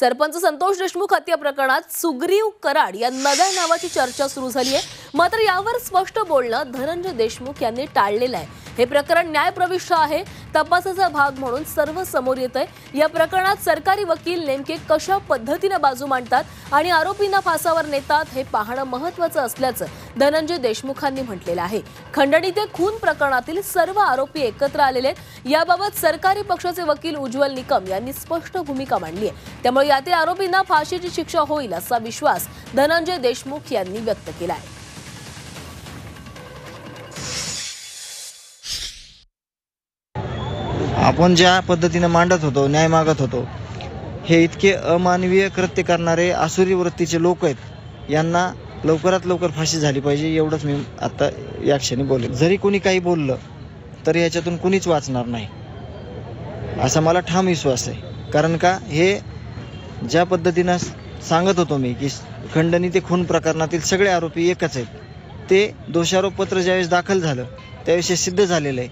सरपंच संतोष देशमुख हत्या प्रकरणात सुग्रीव कराड या नव्या नावाची चर्चा सुरू झाली आहे. मात्र यावर स्पष्ट बोलणं धनंजय देशमुख यांनी टाळलेलं आहे. हे प्रकरण न्यायप्रविष्ट आहे. तपासाचा भाग म्हणून सर्व समोर येत आहे या प्रकरणात सरकारी वकील नेमके कशा पद्धतीनं बाजू मांडतात आणि आरोपींना फासावर नेतात हे पाहणं महत्वाचं असल्याचं धनंजय देशमुखांनी म्हटलेलं आहे. खंडणी ते खून प्रकरणातील सर्व आरोपी एकत्र आलेले आहेत. याबाबत सरकारी पक्षाचे वकील उज्ज्वल निकम यांनी स्पष्ट भूमिका मांडली आहे. त्यामुळे यातील आरोपींना फाशीची शिक्षा होईल असा विश्वास धनंजय देशमुख यांनी व्यक्त केला आहे. आपण ज्या पद्धतीनं मांडत होतो न्याय मागत होतो हे इतके अमानवीय कृत्य करणारे आसुरी वृत्तीचे लोक आहेत यांना लवकरात लवकर फाशी झाली पाहिजे एवढंच मी आता या क्षणी बोलेल जरी कोणी काही बोललं तर याच्यातून कुणीच वाचणार नाही. असा मला ठाम विश्वास आहे. कारण का हे ज्या पद्धतीनं सांगत होतो मी की खंडणी ते खून प्रकरणातील सगळे आरोपी एकच आहेत ते दोषारोपपत्र ज्यावेळेस दाखल झालं त्याविषयी सिद्ध झालेलं आहे.